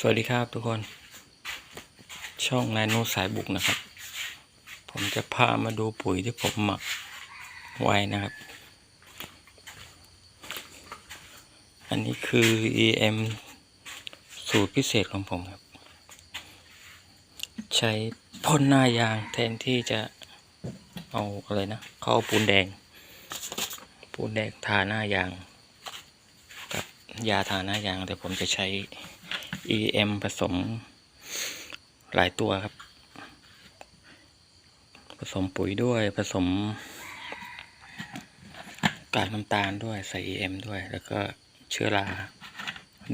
สวัสดีครับทุกคน ช่องนายโนสายบุกนะครับ ผมจะพามาดูปุ๋ยที่ผมหมักไว้นะครับ อันนี้คือ EM สูตรพิเศษของผมครับ ใช้พ่นหน้ายางแทนที่จะเอาอะไรนะเขาเอาปูนแดง ปูนแดงทาหน้ายาง กับยาทาหน้ายางแต่ผมจะใช้ EM ผสมหลายตัวครับ ผสมปุ๋ยด้วยผสมกากน้ำตาลด้วยใส่ EM ด้วย แล้วก็เชื้อรา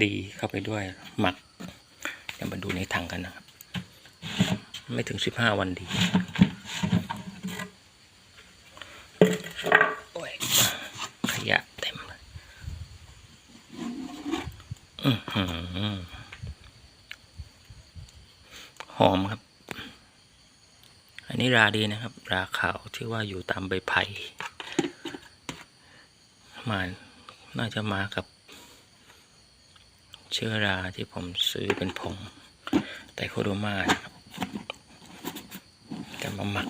ดีเข้าไปด้วยหมักเดี๋ยวมาดูในถังกันนะครับ ไม่ถึง15วันดีโอ้ยขยะเต็มเลยอือหือ หอมครับ อันนี้ราดีนะครับ ราขาวที่ว่าอยู่ตามใบไผ่มาน่าจะมากับ เชื้อราที่ผมซื้อเป็นผงไตโคโดมานะครับจะมาหมัก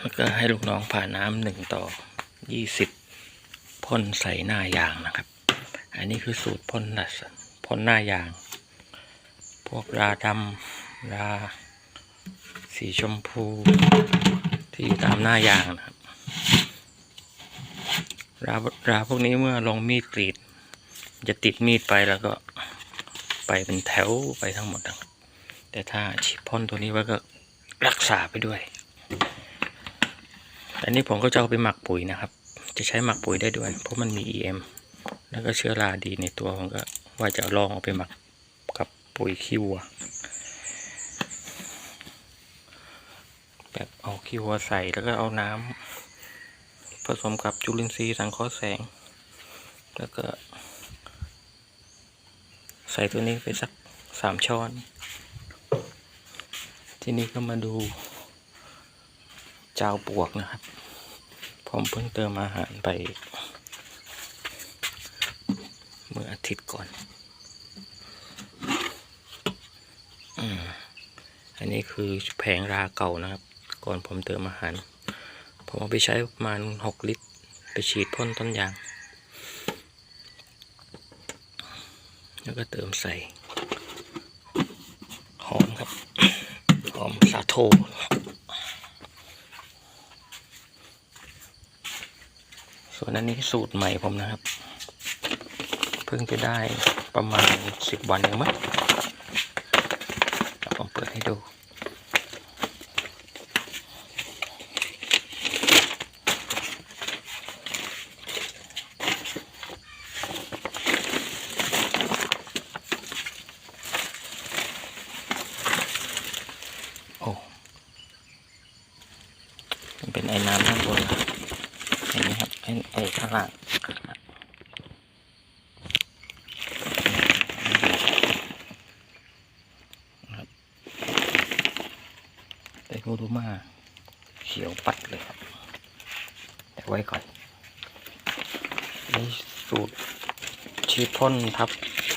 แล้วก็ให้ลูกน้องผ่าน้ำหนึ่งต่อยี่สิบพ่นใส่หน้ายางนะครับ อันนี้คือสูตรพ่นหนัพ่นหน้ายาง พวกราดำราสีชมพูที่อยู่ตามหน้ายางนะครับราราพวกนี้เมื่อลงมีดกรีด จะติดมีดไปแล้วก็ไปเป็นแถวไปทั้งหมดนะครับแต่ถ้าฉีดพ่นตัวนี้ไว้ก็รักษาไปด้วย อันนี้ผมก็จะเอาไปหมักปุ๋ยนะครับ จะใช้หมักปุ๋ยได้ด้วย เพราะมันมี EM แล้วก็เชื้อราดีในตัวผมก็ว่าจะลองเอาไปหมัก ปุ๋ยขี้วัว แบบเอาขี้วัวใส่แล้วก็เอาน้ำผสมกับจุลินทรีย์สังเคราะห์แสง แล้วก็ ใส่ตัวนี้ไปสักสามช้อน ทีนี้ก็มาดูเจ้าปวกนะครับ ผมเพิ่งเติมอาหารไป เมื่ออาทิตย์ก่อน อันนี้คือแผงราเก่านะครับ ก่อนผมเติมอาหาร ผมเอาไปใช้ประมาณหกลิตร ไปฉีดพ่นต้นยาง แล้วก็เติมใส่ หอมครับ หอมสาโทส่วนอันนี้สูตรใหม่ผมนะครับ เพิ่งจะได้ประมาณสิบวันเองมั้ง เปิดให้ดู โอ้มันเป็นไอ้น้ำข้างบนนะเห็นไหมครับ ไอ้ไอ้ข้างล่างนะครับแต่โค ดูมาเขียวปัดเลยครับแต่ไว้ก่อนนี่สูตรฉีดพ่นทับ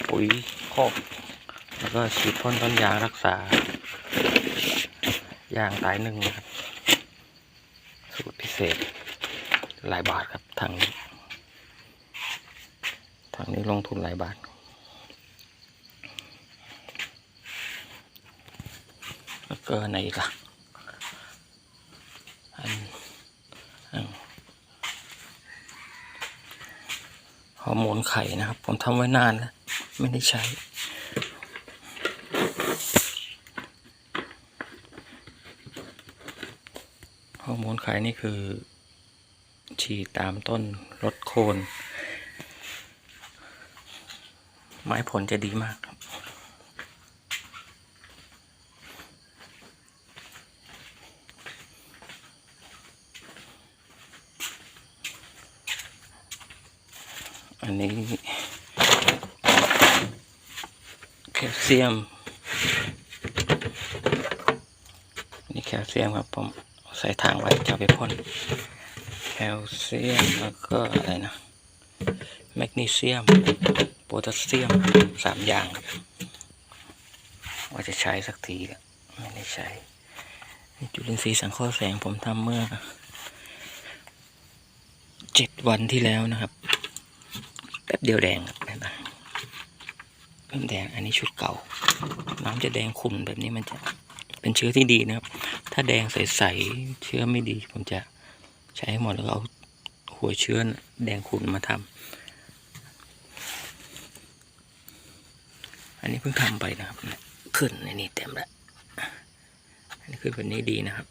ปุ๋ยคอกแล้วก็ฉีดพ่นต้นยางรักษายางตายหนึ่งนะครับ สูตรพิเศษหลายบาทครับทางนี้ทางนี้ลงทุนหลายบาทแล้วก็ไหนอีกล่ะอันอันฮ อร์โมนไข่นะครับ ผมทำไว้นานแล้ว ไม่ได้ใช้ ฮอร์โมนไข่นี่คือ ฉีดตามต้นลดโคน ไม้ผลจะดีมาก อันนี้แคลเซียมนี่แคลเซียมครับผมใส่ทางไว้จะไปพ่นแคลเซียมแล้วก็อะไรนะแมกนีเซียมโพแทสเซียมสามอย่างครับว่าจะใช้สักทีก็ไม่ได้ใช้จุลินทรีย์สังเคราะห์แสงผมทำเมื่อเจ็ดวันที่แล้วนะครับ แป๊บเดียวแดงครับเห็นไหมเริ่มแดงอันนี้ชุดเก่า น้ำจะแดงขุ่นแบบนี้มันจะเป็นเชื้อที่ดีนะครับ ถ้าแดงใสๆเชื้อไม่ดีผมจะใช้ให้หมดแล้วเอาหัวเชื้อแดงขุ่นมาทำอันนี้เพิ่งทำไปนะครับ ขึ้นในนี้เต็มแล้วอันนี้คือแบบนี้ดีนะครับ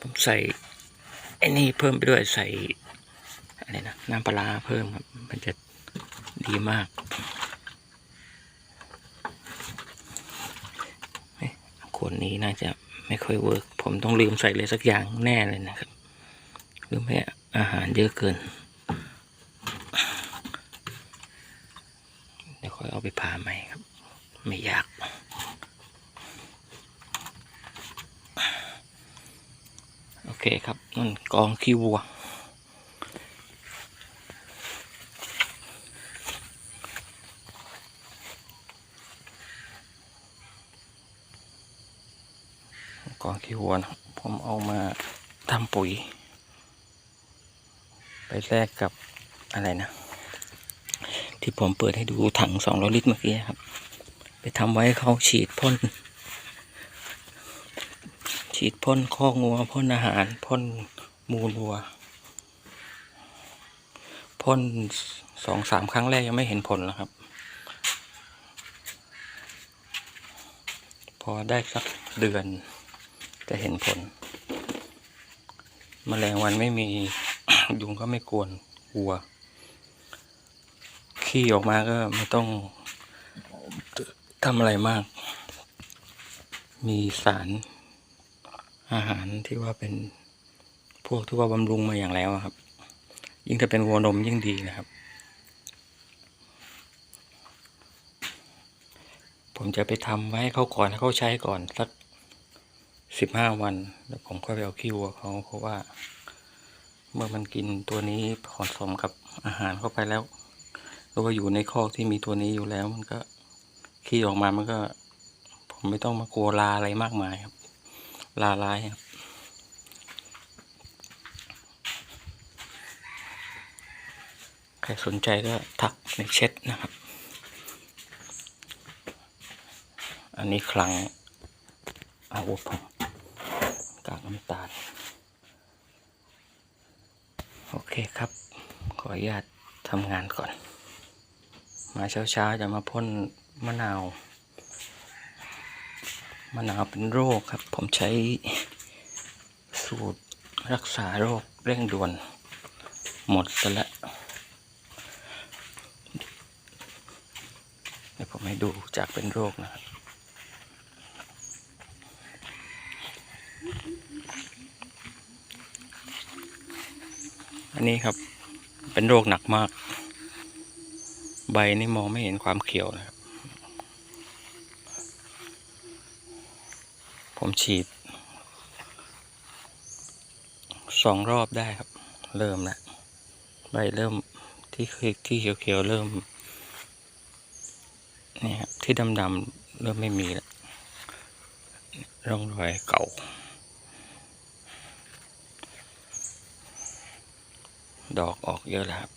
ผมใส่ไอ้นี่เพิ่มไปด้วยใส่ อะไรนะน้ำปลาเพิ่มครับ มันจะดีมากเอ๊ะขวดนี้น่าจะไม่ค่อยเวิร์กผมต้องลืมใส่เลยสักอย่างแน่เลยนะครับลืมให้อาหารเยอะเกิน เดี๋ยวค่อยเอาไปผ่าใหม่ครับ ไม่ยากโอเคครับนั่นกองขี้วัว กองขี้วัวนะครับผมเอามาทำปุ๋ย ไปแลกกับอะไรนะ ที่ผมเปิดให้ดูถังสองร้อลิตรเมื่อกี้ครับ ไปทำไว้เขาฉีดพ่น ฉีดพ่นข้องัวพ่นอาหารพ่นมูลวัวพ่นสองสามครั้งแรกยังไม่เห็นผลแล้วครับ พอได้สักเดือน จะเห็นผลแมลงวันไม่มียุงก็ไม่กวนวัว ขี้ออกมาก็ไม่ต้องทำอะไรมาก มีสารอาหารที่ว่าเป็นพวกที่ว่าบำรุงมาอย่างแล้วครับ ยิ่งถ้าเป็นวัวนมยิ่งดีนะครับ ผมจะไปทำไว้ให้เขาก่อนให้เขาใช้ก่อนสัก สิบห้าวันแล้วผมก็ไปเอาขี้วัวเขาเพราะว่า เมื่อมันกินตัวนี้ผสมกับอาหารเข้าไปแล้วหรือว่าอยู่ในคอกที่มีตัวนี้อยู่แล้วมันก็ขี้ออกมามันก็ ผมไม่ต้องมากลัวลาอะไรมากมายครับลาลายครับใครสนใจก็ทักในเช็ดนะครับ อันนี้คลังอาวุธผม น้ำตาล โอเคครับ ขออนุญาตทำงานก่อน มาเช้าๆจะมาพ่นมะนาว มะนาวเป็นโรคครับ ผมใช้สูตรรักษาโรคเร่งด่วน หมดซะแล้วเดี๋ยวผมให้ดูจากเป็นโรคนะครับ อันนี้ครับ เป็นโรคหนักมาก ใบนี่มองไม่เห็นความเขียวนะครับ ผมฉีดสองรอบได้ครับ เริ่มแล้วใบเริ่มที่เคยที่เขียวๆเริ่มนี่ครับที่ดำๆเริ่มไม่มีแล้วร่องรอยเก่า ดอกออกเยอะแล้วครับ